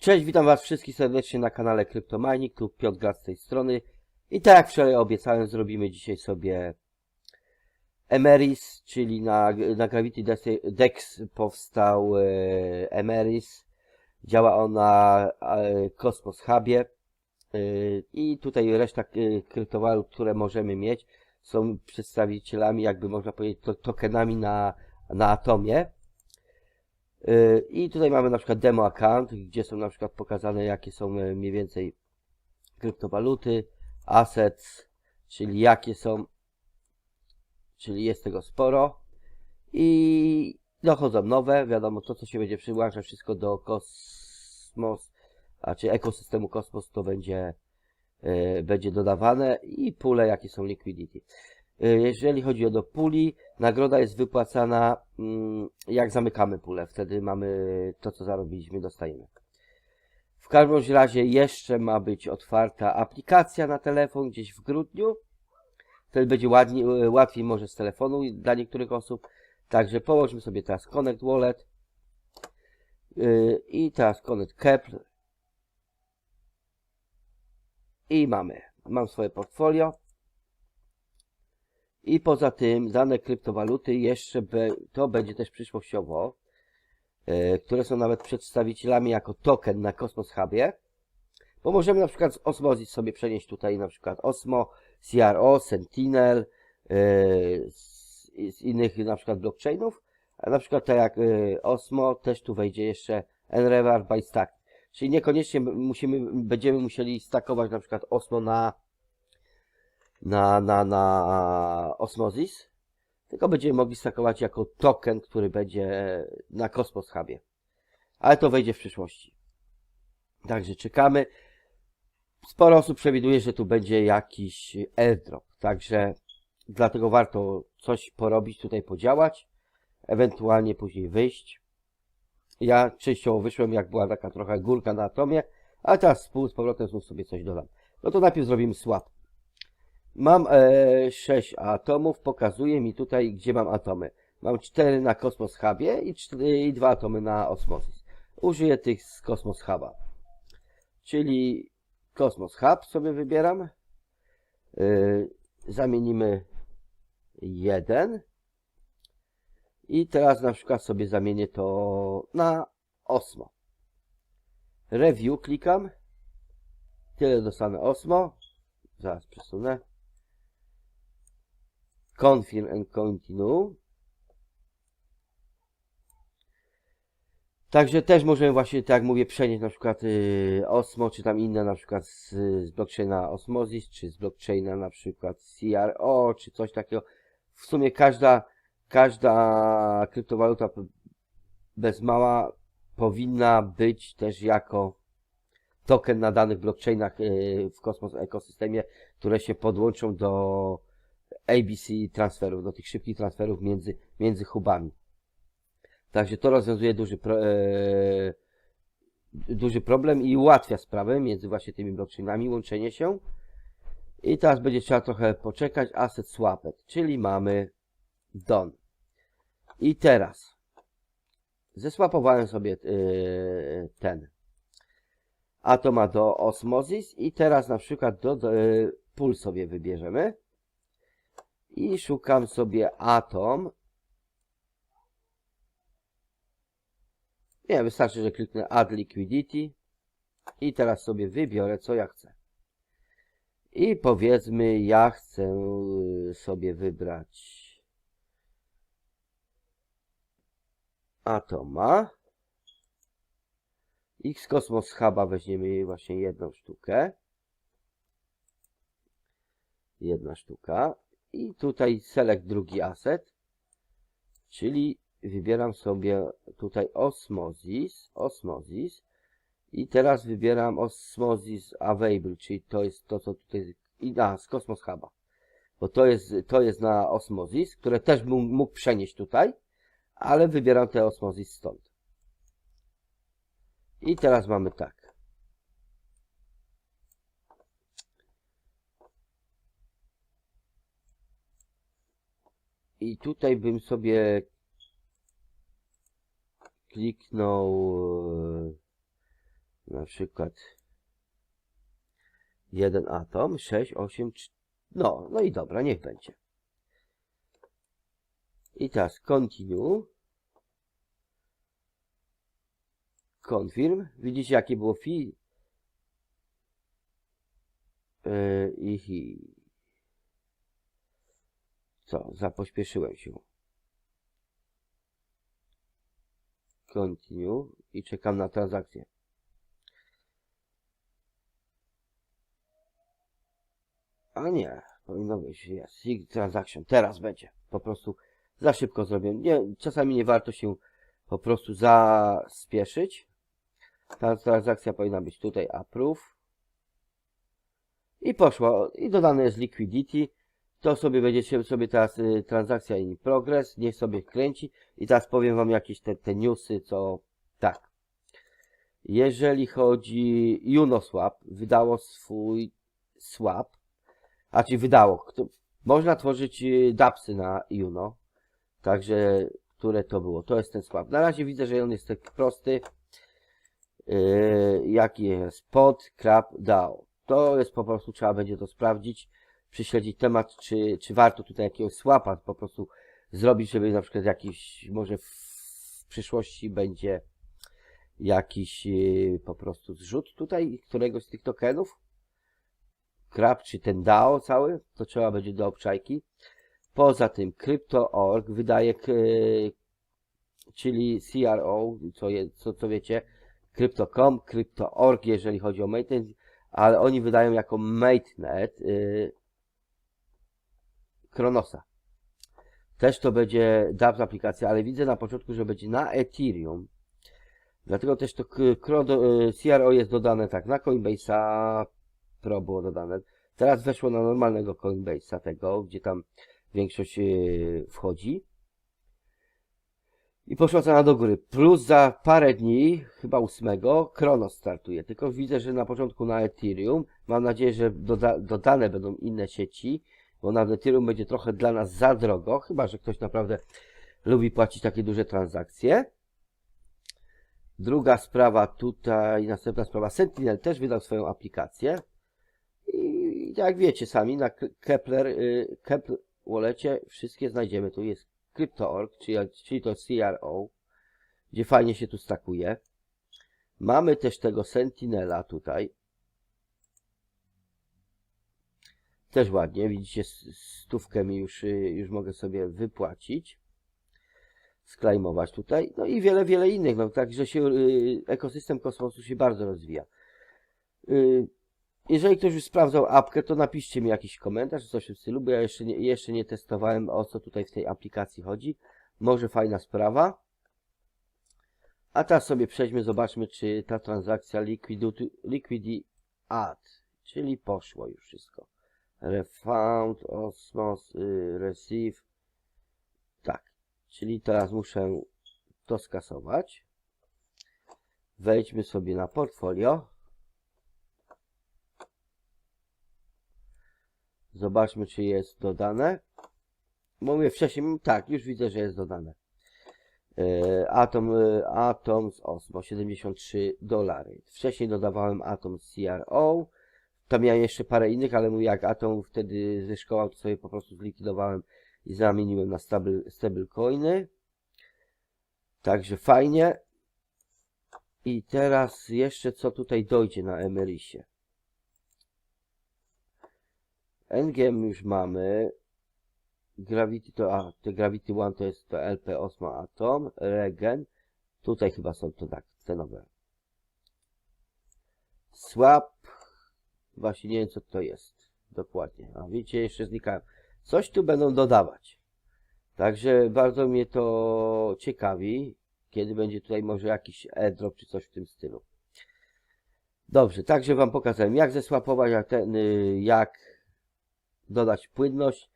Cześć, witam was wszystkich serdecznie na kanale Cryptomining, tu Piotr Gaz z tej strony. I tak jak wczoraj obiecałem, zrobimy dzisiaj sobie Emeris, czyli na, na Gravity Dex- powstał e, Emeris. Działa on na e, Hubie. E, I tutaj reszta e, kryptowalut, które możemy mieć, są przedstawicielami, jakby można powiedzieć, to, tokenami na, na Atomie. Yy, I tutaj mamy na przykład demo account, gdzie są na przykład pokazane jakie są e, mniej więcej kryptowaluty, assets, czyli jakie są, czyli jest tego sporo i dochodzą nowe, wiadomo to co się będzie przyłączać wszystko do kosmos, a czy ekosystemu kosmos to będzie e, będzie dodawane i pule jakie są liquidity. E, Jeżeli chodzi o do puli, nagroda jest wypłacana mm, jak zamykamy pulę, wtedy mamy to co zarobiliśmy, dostajemy. W każdym razie jeszcze ma być otwarta aplikacja na telefon gdzieś w grudniu. Wtedy będzie ładniej, łatwiej może z telefonu dla niektórych osób. Także połóżmy sobie teraz Connect Wallet Yy, i teraz Connect Kepl i mamy. Mam swoje portfolio. I poza tym dane kryptowaluty jeszcze be, to będzie też przyszłościowo, e, które są nawet przedstawicielami jako token na Cosmos Hubie. Bo możemy na przykład z Osmosis sobie przenieść tutaj na przykład Osmo, CRO, Sentinel, e, z, z innych na przykład blockchainów. A na przykład tak jak e, Osmo też tu wejdzie jeszcze Enrevar by Stack. Czyli niekoniecznie musimy, będziemy musieli stakować na przykład Osmo na na, na, na Osmosis, tylko będziemy mogli stakować jako token, który będzie na Cosmos Hubie. Ale to wejdzie w przyszłości. Także czekamy. Sporo osób przewiduje, że tu będzie jakiś airdrop, także dlatego warto coś porobić, tutaj podziałać, ewentualnie później wyjść. Ja częściowo wyszłem, jak była taka trochę górka na atomie, a teraz z powrotem znów sobie coś dodam. No to najpierw zrobimy swap. Mam e, 6 atomów, pokazuje mi tutaj, gdzie mam atomy. Mam 4 na Cosmos Hubie i, 4, i 2 atomy na Osmosis. Użyję tych z Cosmos Huba. Czyli Cosmos Hub sobie wybieram. E, zamienimy jeden. I teraz na przykład sobie zamienię to na Osmo. Review klikam. Tyle dostanę Osmo. Zaraz przesunę. Confirm and continue. Także też możemy właśnie, tak jak mówię, przenieść na przykład y, Osmo, czy tam inne na przykład z, z blockchaina Osmosis, czy z blockchaina na przykład CRO, czy coś takiego. W sumie każda, każda kryptowaluta bez mała powinna być też jako token na danych blockchainach y, w Kosmos ekosystemie, które się podłączą do ABC transferów, do tych szybkich transferów między, między hubami. Także to rozwiązuje duży, pro, e, duży problem i ułatwia sprawę między właśnie tymi blockchainami, łączenie się. I teraz będzie trzeba trochę poczekać. Asset swapped, czyli mamy done. I teraz zeswapowałem sobie e, ten atoma do osmosis i teraz na przykład do, do e, pól sobie wybierzemy i szukam sobie atom. Nie, wystarczy, że kliknę Add Liquidity i teraz sobie wybiorę, co ja chcę. I powiedzmy, ja chcę y, sobie wybrać atoma. X Cosmos Huba weźmiemy właśnie jedną sztukę. Jedna sztuka. I tutaj select drugi asset, czyli wybieram sobie tutaj Osmosis, Osmosis i teraz wybieram Osmosis Available, czyli to jest to, co tutaj, i a, z Cosmos Huba, bo to jest, to jest na Osmosis, które też mógł, mógł przenieść tutaj, ale wybieram te Osmosis stąd. I teraz mamy tak. I tutaj bym sobie kliknął e, na przykład jeden atom, 6, 8, no, no i dobra, niech będzie. I teraz continue. Confirm. Widzicie jakie było fi? Yy, i co? Zapośpieszyłem się. Continue i czekam na transakcję. A nie, powinno być, jest. Sig transaction, teraz będzie. Po prostu za szybko zrobię. Nie, czasami nie warto się po prostu zaspieszyć. Ta transakcja powinna być tutaj approve. I poszło. I dodane jest liquidity. To sobie będziecie sobie teraz y, transakcja in progress. Niech sobie kręci. I teraz powiem wam jakieś te, te newsy, co tak. Jeżeli chodzi Uniswap, wydało swój swap. A czy wydało. Kto, można tworzyć y, dapsy na Uno. Także, które to było? To jest ten swap. Na razie widzę, że on jest tak prosty. Yy, jaki jest pod crap DAO. To jest po prostu, trzeba będzie to sprawdzić, prześledzić temat, czy, czy warto tutaj jakiegoś swapa po prostu zrobić, żeby na przykład jakiś, może w, przyszłości będzie jakiś yy, po prostu zrzut tutaj któregoś z tych tokenów. Crap, czy ten DAO cały, to trzeba będzie do obczajki. Poza tym Crypto.org wydaje, k- czyli CRO, co, je, co, co wiecie, Crypto.com, Crypto.org, jeżeli chodzi o maintenance, ale oni wydają jako mainnet yy, Kronosa. Też to będzie DApps aplikacja, ale widzę na początku, że będzie na Ethereum. Dlatego też to CRO jest dodane tak, na Coinbase'a Pro było dodane. Teraz weszło na normalnego Coinbase'a tego, gdzie tam większość yy, wchodzi. I poszła cena do góry. Plus za parę dni, chyba ósmego, Kronos startuje. Tylko widzę, że na początku na Ethereum. Mam nadzieję, że doda dodane będą inne sieci, bo na Ethereum będzie trochę dla nas za drogo, chyba że ktoś naprawdę lubi płacić takie duże transakcje. Druga sprawa tutaj, następna sprawa, Sentinel też wydał swoją aplikację. I jak wiecie sami, na Kepler, y, Kepler Wallecie wszystkie znajdziemy. Tu jest Crypto.org, czyli, czyli to CRO, gdzie fajnie się tu stakuje. Mamy też tego Sentinela tutaj. Też ładnie, widzicie, stówkę mi już, y, już mogę sobie wypłacić. Sklejmować tutaj. No i wiele, wiele innych. No, także się y, ekosystem kosmosu się bardzo rozwija. Y, jeżeli ktoś już sprawdzał apkę, to napiszcie mi jakiś komentarz, coś w stylu, bo ja jeszcze nie, jeszcze nie testowałem, o co tutaj w tej aplikacji chodzi. Może fajna sprawa. A teraz sobie przejdźmy, zobaczmy, czy ta transakcja liquidu- liquidity add, czyli poszło już wszystko. Refund, osmos, y, receive. Tak, czyli teraz muszę to skasować. Wejdźmy sobie na portfolio. Zobaczmy, czy jest dodane. Mówię wcześniej, tak, już widzę, że jest dodane. E, Atom, e, Atom z Osmo, 73 dolary. Wcześniej dodawałem Atom z CRO. Tam miałem jeszcze parę innych, ale mówię, jak Atom wtedy ze szkołą, to sobie po prostu zlikwidowałem i zamieniłem na stable, stablecoiny. Także fajnie. I teraz jeszcze co tutaj dojdzie na Emerisie. NGM już mamy. Gravity to, a, te Gravity One to jest to LP8 Atom, Regen. Tutaj chyba są to tak, te nowe. Swap. Właśnie nie wiem co to jest. Dokładnie. A widzicie, jeszcze znikają. Coś tu będą dodawać. Także bardzo mnie to ciekawi. Kiedy będzie tutaj może jakiś airdrop czy coś w tym stylu. Dobrze, także Wam pokazałem jak zesłapować, jak ten, y, jak dodać płynność.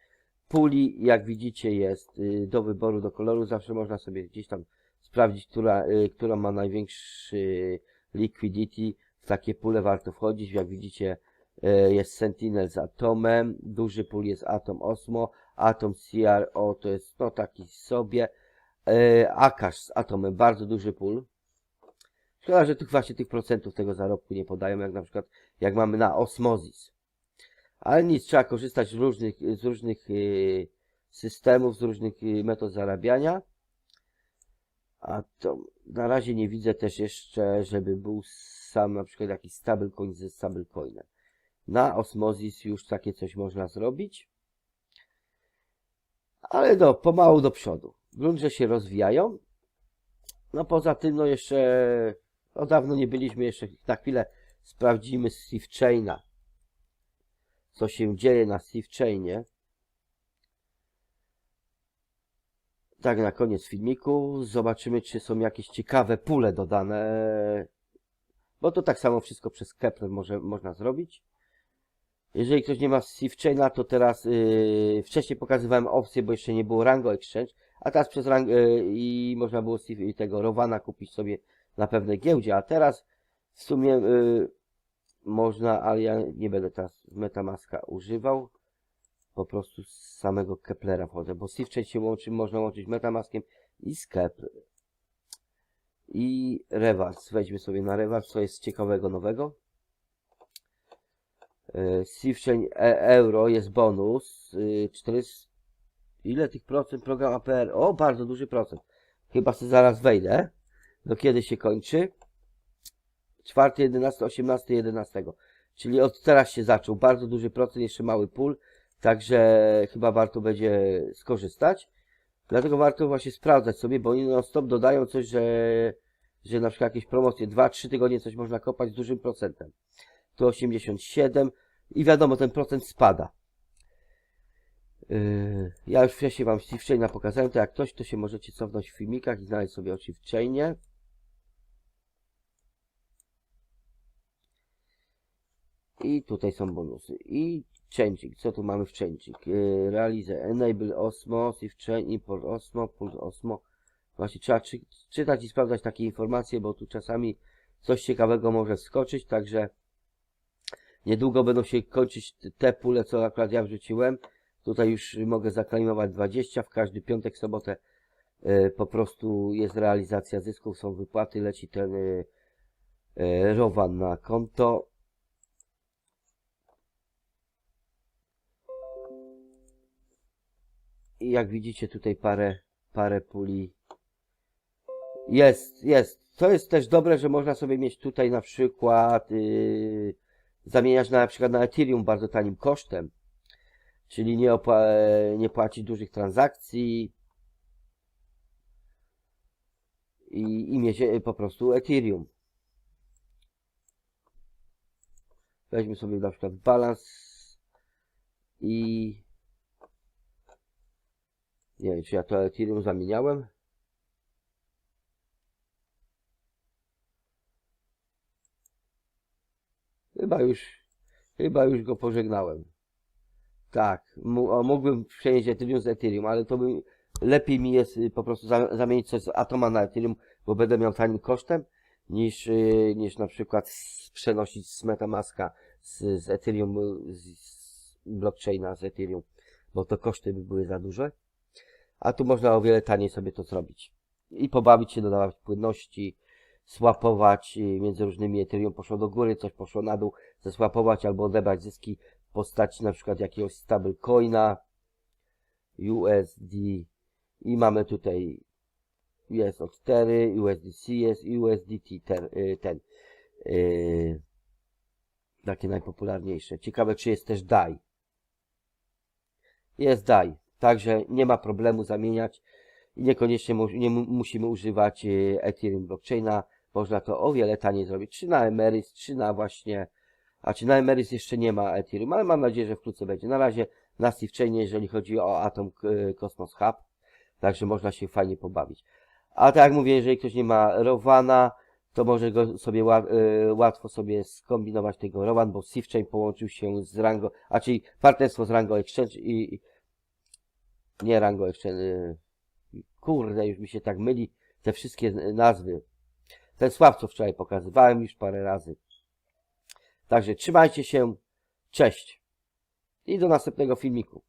Puli, jak widzicie, jest y, do wyboru, do koloru. Zawsze można sobie gdzieś tam sprawdzić, która, y, która ma największy liquidity. W takie pule warto wchodzić. Jak widzicie, y, jest Sentinel z Atomem. Duży pól jest Atom Osmo. Atom CRO to jest no taki sobie. Y, Akash z Atomem, bardzo duży pól. Szkoda, że tych właśnie tych procentów tego zarobku nie podają, jak na przykład jak mamy na Osmozis. Ale nic, trzeba korzystać z różnych, z różnych y, systemów, z różnych metod zarabiania. A to na razie nie widzę też jeszcze, żeby był sam na przykład jakiś stablecoin ze stablecoinem. Na Osmozis już takie coś można zrobić. Ale no, pomału do przodu. Grunt, że się rozwijają. No poza tym, no jeszcze no dawno nie byliśmy, jeszcze na chwilę sprawdzimy Steve Chaina. Co się dzieje na Steve Chainie. Tak na koniec filmiku. Zobaczymy, czy są jakieś ciekawe pule dodane. Bo to tak samo wszystko przez Kepler może, można zrobić. Jeżeli ktoś nie ma Steve Chaina, to teraz yy, wcześniej pokazywałem opcję, bo jeszcze nie było Rango Exchange, a teraz przez Rango yy, i można było Steve, tego Rowana kupić sobie na pewnej giełdzie, a teraz w sumie yy, można, ale ja nie będę teraz Metamaska używał, po prostu z samego Keplera wchodzę, bo Steve Chain się łączy, można łączyć Metamaskiem i z Kepler. I Rewars, wejdźmy sobie na Rewars, co jest ciekawego nowego. Sivchain euro jest bonus. y, 400. Ile tych procent program APR? O, bardzo duży procent. Chyba sobie zaraz wejdę. Do kiedy się kończy? 4, 11, 18, 11. Czyli od teraz się zaczął. Bardzo duży procent, jeszcze mały pól. Także chyba warto będzie skorzystać. Dlatego warto właśnie sprawdzać sobie, bo oni non stop dodają coś, że, że na przykład jakieś promocje 2-3 tygodnie coś można kopać z dużym procentem. Tu 87 i wiadomo, ten procent spada. Yy, ja już wcześniej Wam Steve Chaina pokazałem, to jak ktoś, to się możecie cofnąć w filmikach i znaleźć sobie o Steve Chainie. I tutaj są bonusy. I changing. Co tu mamy w changing? Yy, realize. Enable Osmo, Steve Chain, Import Osmo, Pull Osmo. Właśnie trzeba czy, czytać i sprawdzać takie informacje, bo tu czasami coś ciekawego może wskoczyć, także Niedługo będą się kończyć te pule, co akurat ja wrzuciłem. Tutaj już mogę zaklejmować 20. W każdy piątek, sobotę y, po prostu jest realizacja zysków, są wypłaty, leci ten y, y, rowan na konto. Jak widzicie tutaj parę, parę puli jest, jest. Co jest też dobre, że można sobie mieć tutaj na przykład yy, zamieniać na, na przykład na Ethereum bardzo tanim kosztem, czyli nie, opła nie płacić dużych transakcji i, i mieć e, po prostu Ethereum. Weźmy sobie na przykład balans i nie wiem, czy ja to Ethereum zamieniałem. Chyba już, chyba już go pożegnałem. Tak, mógłbym przenieść Ethereum z Ethereum, ale to by lepiej mi jest y, po prostu zamienić coś z Atoma na Ethereum, bo będę miał tanim kosztem, niż, y, niż na przykład przenosić z Metamaska z, z Ethereum, z, z blockchaina z Ethereum, bo to koszty by były za duże. A tu można o wiele taniej sobie to zrobić. I pobawić się, dodawać płynności, swapować między różnymi Ethereum poszło do góry, coś poszło na dół, zesłapować albo odebrać zyski w postaci na przykład jakiegoś stablecoina USD i mamy tutaj jest od 4, USDC jest i USDT ten, ten yy, takie najpopularniejsze. Ciekawe czy jest też DAI. Jest DAI, także nie ma problemu zamieniać i niekoniecznie mu, nie musimy używać Ethereum blockchaina można to o wiele taniej zrobić, czy na Emeris, czy na właśnie, a czy na Emeris jeszcze nie ma Ethereum, ale mam nadzieję, że wkrótce będzie. Na razie na Steve jeżeli chodzi o Atom Cosmos Hub, także można się fajnie pobawić. A tak jak mówię, jeżeli ktoś nie ma Rowana, to może go sobie y, łatwo sobie skombinować tego Rowan, bo Steve połączył się z Rango, a czyli partnerstwo z Rango Exchange i nie Rango Exchange, y, kurde, już mi się tak myli te wszystkie nazwy. Ten słab, co wczoraj pokazywałem już parę razy. Także trzymajcie się. Cześć. I do następnego filmiku.